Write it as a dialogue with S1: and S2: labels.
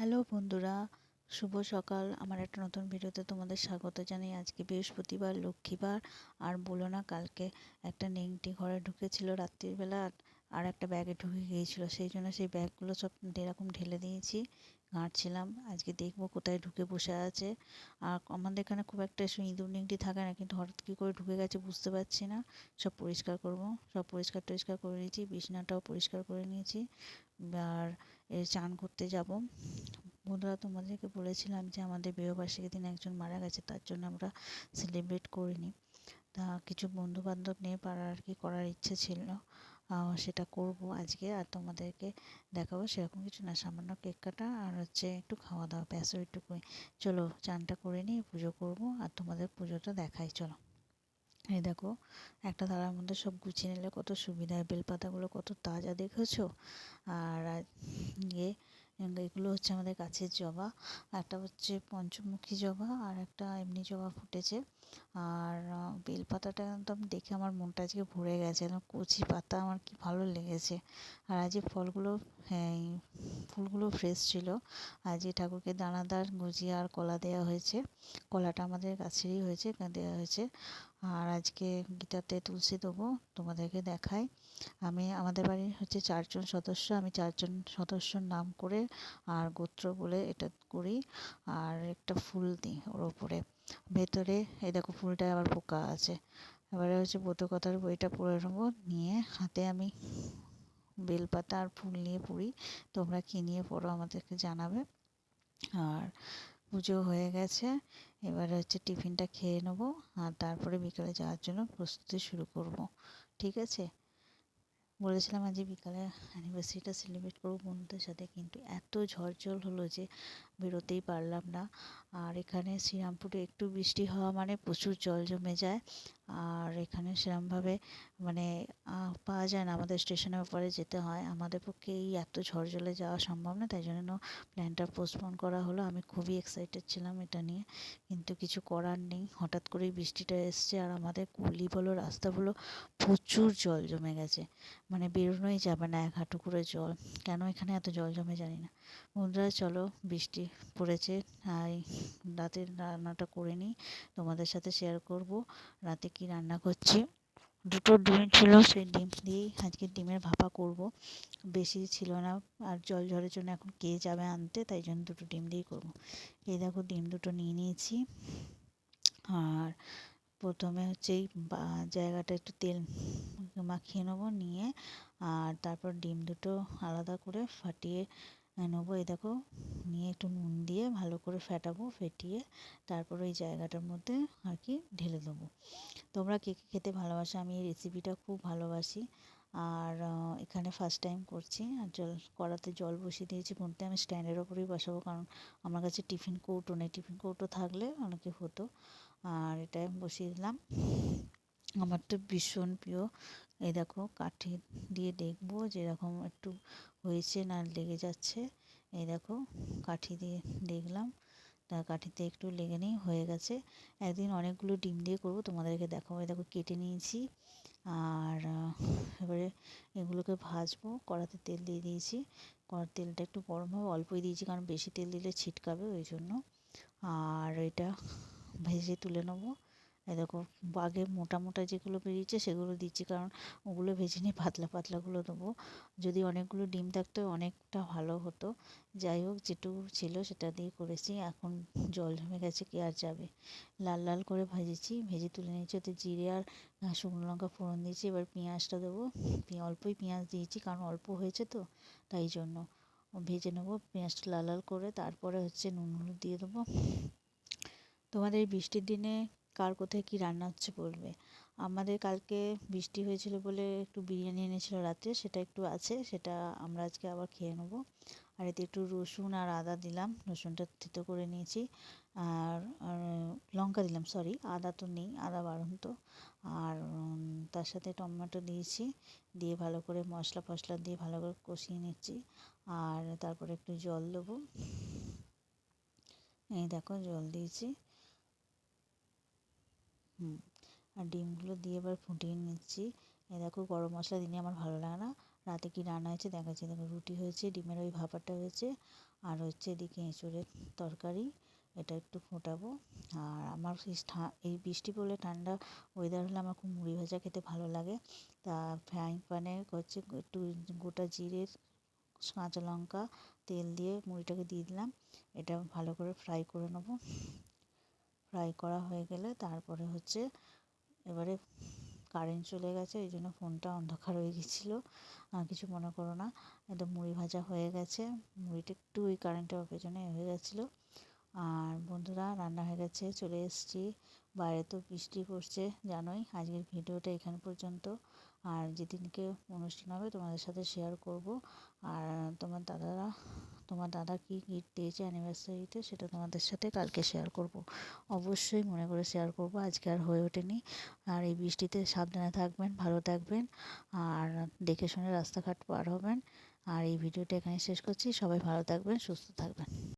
S1: Hello বন্ধুরা, শুভ সকাল। আমার একটা নতুন ভিডিওতে তোমাদের স্বাগত জানাই। আজকে বৃহস্পতিবার, লক্ষ্মীবার, আর বলো না, কালকে একটা নেংটি ঘরে ঢুকেছিল রাত্রিবেলা আর একটা ব্যাগে ঢুকে গিয়েছিল। সেই জন্য সেই ব্যাগগুলো সব এরকম ঢেলে দিয়েছি ঘাঁটছিলাম আজকে দেখব কোথায় ঢুকে বসে আছে। আর আমাদের এখানে খুব একটা ইঁদুর নেংটি থাকে না, কিন্তু হঠাৎ কী করে ঢুকে গেছে বুঝতে পারছি না। সব পরিষ্কার করব, সব পরিষ্কার টরিষ্কার করে নিয়েছি, বিছনাটাও পরিষ্কার করে নিয়েছি। আর চান করতে যাব। বন্ধুরা, তোমাদেরকে বলেছিলাম যে, আমাদের বিবাহবার্ষিকীর দিন একজন মারা গেছে, তার জন্য আমরা সেলিব্রেট করিনি। তা কিছু বন্ধু বান্ধব নিয়ে পাড়ার আর কি করার ইচ্ছে ছিল সেটা করব আজকে। আর তোমাদেরকে দেখাবো সেরকম কিছু না, সামান্য কেক কাটা আর হচ্ছে একটু খাওয়া দাওয়া, ব্যাস ওইটুকুই। চলো, চানটা করে নিই পুজো করব, আর তোমাদের পুজোটা দেখাই, চলো। এই দেখো, একটা থালার মধ্যে সব গুছিয়ে নিলে কত সুবিধা, বেলপাতাগুলো কত তাজা দেখেছ? আর ইয়ে এগুলো হচ্ছে আমাদের গাছের জবা, একটা হচ্ছে পঞ্চমুখী জবা আর একটা এমনি জবা ফুটেছে। আর বেলপাতাটা একদম দেখে আমার মনটা আজকে ভরে গেছে একদম কচি পাতা আমার কি ভালো লেগেছে। আর আজকে ফলগুলো হ্যাঁ ফুলগুলো ফ্রেশ ছিল আজকে ঠাকুরকে দানাদার, গুজিয়া আর কলা দেওয়া হয়েছে। কলাটা আমাদের গাছেরই হয়েছে দেওয়া হয়েছে। আর আজকে গীতাতে তুলসী দেবো, তোমাদেরকে দেখাই। আমি আমাদের বাড়ির হচ্ছে চারজন সদস্য, আমি চারজন সদস্যর নাম করে আর গোত্র বলে এটা করি। আর একটা ফুল দিই ওর ওপরে। ভেতরে এই দেখো ফুলটায় আবার পোকা আছে। এবারে হচ্ছে ব্রতকথার বইটা পড়ে নেব। নিয়ে হাতে আমি বেলপাতা আর ফুল নিয়ে পড়ি। তোমরা কী নিয়ে পড়ো আমাদেরকে জানাবে। আর পুজো হয়ে গেছে। এবারে হচ্ছে টিফিনটা খেয়ে নেব। আর তারপরে বিকেলে যাওয়ার জন্য প্রস্তুতি শুরু করব। ঠিক আছে? বলেছিলাম আজকে বিকালে অ্যানিভার্সারিটা সেলিব্রেট করব বন্ধুদের সাথে কিন্তু এত ঝড় জল হলো যে বেরোতেই পারলাম না। আর এখানে শ্রীরামপুরে একটু বৃষ্টি হওয়া মানে প্রচুর জল জমে যায়। আর এখানে সেরমভাবে মানে পাওয়া যায় না আমাদের স্টেশনের ওপরে যেতে হয়। আমাদের পক্ষে এই এত ঝড় জলে যাওয়া সম্ভব না, তাই জন্য প্ল্যানটা পোস্টপোন করা হলো। আমি খুবই এক্সাইটেড ছিলাম এটা নিয়ে, কিন্তু কিছু করার নেই। হঠাৎ করেই বৃষ্টিটা এসছে আর আমাদের গলি বলো, রাস্তা প্রচুর জল জমে গেছে। মানে বেরোনোই যাবে না, এক হাঁটু করে জল। কেন এখানে এত জল জমে জানি না। বন্ধুরা, চলো বৃষ্টি পড়েছে। আর রাতের রান্নাটা করে নিই। তোমাদের সাথে শেয়ার করব রাতে কি রান্না করছি। দুটো ডিম ছিল, সেই ডিম দিয়েই আজকে ডিমের ভাপা করব। বেশি ছিল না আর জল ঝড়ের জন্য এখন কে যাবে আনতে, তাই জন্য দুটো ডিম দিয়েই করব। এই দেখো ডিম দুটো নিয়ে নিয়েছি। আর প্রথমে হচ্ছে এই জায়গাটা একটু তেল মাখিয়ে নেব নিয়ে। আর তারপর ডিম দুটো আলাদা করে ফাটিয়ে নেব। এই দেখো, নিয়ে একটু নুন দিয়ে ভালো করে ফেটাবো, ফেটিয়ে তারপর ওই জায়গাটার মধ্যে আর কি ঢেলে দেবো। তোমরা কে কে খেতে ভালোবাসো? আমি এই রেসিপিটা খুব ভালোবাসি। আর এখানে ফার্স্ট টাইম করছি। আর জল, কড়াতে জল বসিয়ে দিয়েছি। কোনটা আমি স্ট্যান্ডের ওপরেই বসাবো। কারণ আমার কাছে টিফিন কৌটো নেই। টিফিন কৌটো থাকলে অনেকে হতো। আর এটা বসিয়ে দিলাম। আমার তো ভীষণ প্রিয়। এই দেখো, কাঠি দিয়ে দেখব যেরকম একটু হয়েছে না লেগে যাচ্ছে। এই দেখো, কাঠি দিয়ে দেখলাম। তা কাঠিতে একটু লেগে নেই, হয়ে গেছে। একদিন অনেকগুলো ডিম দিয়ে করব, তোমাদেরকে দেখাবো। দেখো, কেটে নিয়েছি। আর এবারে এগুলোকে ভাজবো। কড়াতে তেল দিয়ে দিয়েছি। কড়ার তেলটা একটু গরম হবে, অল্পই দিয়েছি, কারণ বেশি তেল দিলে ছিটকাবে, ওই জন্য। আর এটা ভেজে তুলে নেব। এই দেখো আগে মোটা মোটা যেগুলো বেরিয়েছে সেগুলো দিচ্ছি, কারণ ওগুলো ভেজে নিয়ে পাতলা পাতলাগুলো দেবো। যদি অনেকগুলো ডিম থাকতো, অনেকটা ভালো হতো। যাই হোক, যেটুকু ছিল সেটা দিয়ে করেছি। এখন জল জমে গেছে, কি আর যাবে? লাল লাল করে ভাজেছি, ভেজে তুলে নিয়েছি ওতে জিরে আর শুকনো লঙ্কা ফোড়ন দিয়েছি। এবার পেঁয়াজটা দেবো। অল্পই পেঁয়াজ দিয়েছি, কারণ অল্প হয়েছে তো, তাই জন্য। ভেজে নেব, পেঁয়াজটা লাল লাল করে, তারপরে হচ্ছে নুন হলুদ দিয়ে দেবো। তোমাদের বৃষ্টির দিনে কার কোথায় কী রান্না হচ্ছে বলবে। আমাদের কালকে বৃষ্টি হয়েছিল বলে একটু বিরিয়ানি এনেছিল রাত্রে সেটা একটু আছে, সেটা আমরা আজকে আবার খেয়ে নেব। আর এতে একটু রসুন আর আদা দিলাম, রসুনটা থেতো করে নিয়েছি। আর লঙ্কা দিলাম সরি আদা তো নেই, আদা বাড়ন্ত। আর তার সাথে টমেটো দিয়েছি, দিয়ে ভালো করে মশলা ফসলা দিয়ে ভালো করে কষিয়ে নিচ্ছি। আর তারপরে একটু জল দেবো। এই দেখো, জল দিয়েছি। আর ডিমগুলো দিয়ে এবার ফুটিয়ে নিচ্ছি। এ দেখো গরম মশলা দিলে আমার ভালো লাগে না। রাতে কি রান্না হয়েছে দেখাচ্ছি। দেখো রুটি হয়েছে, ডিমের ওই ভাপাটা হয়েছে, আর হচ্ছে এদিকে এঁচোড়ের তরকারি, এটা একটু ফোটাবো। আর আমার এই এই বৃষ্টি পড়লে ঠান্ডা ওয়েদার হলে আমার খুব মুড়ি ভাজা খেতে ভালো লাগে। তা ফ্রাইং প্যানে হচ্ছে একটু গোটা জিরের, কাঁচা লঙ্কা, তেল দিয়ে মুড়িটাকে দিয়ে দিলাম। এটা ভালো করে ফ্রাই করে নেব। ফ্রাই করা হয়ে গেলে তারপরে হচ্ছে এবারে কারেন্ট চলে গেছে, এই জন্য ফোনটা অন্ধকার হয়ে গেছিল। আর কিছু মনে করো না, একদম মুড়ি ভাজা হয়ে গেছে। মুড়িটা একটু ওই কারেন্টের পেছনে হয়ে গেছিল। আর বন্ধুরা, রান্না হয়ে গেছে, চলে এসেছি। বাইরে তো বৃষ্টি পড়ছে, জানোই। আজকের ভিডিওটা এখান পর্যন্ত। আর যেদিনকে অনুষ্ঠান হবে তোমাদের সাথে শেয়ার করব। আর তোমার দাদারা, তোমার দাদা কী গিফট দিয়েছে অ্যানিভার্সারিতে সেটা তোমাদের সাথে কালকে শেয়ার করব। অবশ্যই মনে করে শেয়ার করব, আজকে আর হয়ে ওঠেনি। আর এই বৃষ্টিতে সাবধানে থাকবেন, ভালো থাকবেন। আর দেখে শুনে রাস্তাঘাট পার হবেন। আর এই ভিডিওটা এখানে শেষ করছি। সবাই ভালো থাকবেন, সুস্থ থাকবেন।